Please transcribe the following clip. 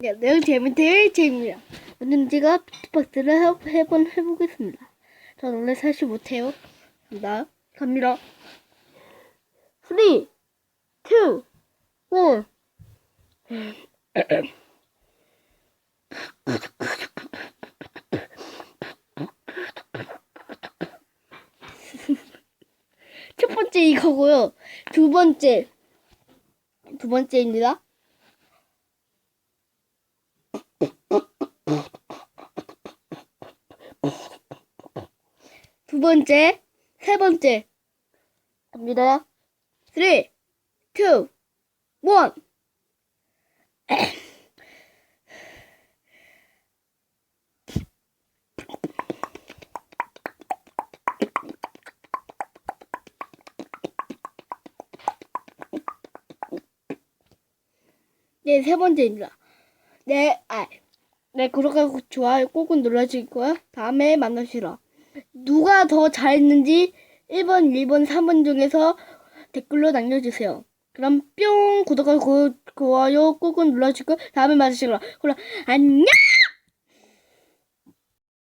네, 내용 재밌대 재입니다. 오늘 제가 비트박스를 해, 해본 해보겠습니다. 전 원래 사실 못해요. 나 갑니다. 3, 2, 1. 첫 번째 이거고요. 두 번째 두 번째입니다. 두 번째, 세 번째. 갑니다. 3, 2, 1. 네, 세 번째입니다. 네, 아, 네, 구독하고 좋아요 꾹꾹 눌러주시고요. 다음에 만나시라. 누가 더 잘했는지 1번, 2번, 3번 중에서 댓글로 남겨주세요. 그럼 뿅 구독하고 고- 좋아요 꾹꾹 눌러주시고 다음에 만나시라. 그럼 안녕!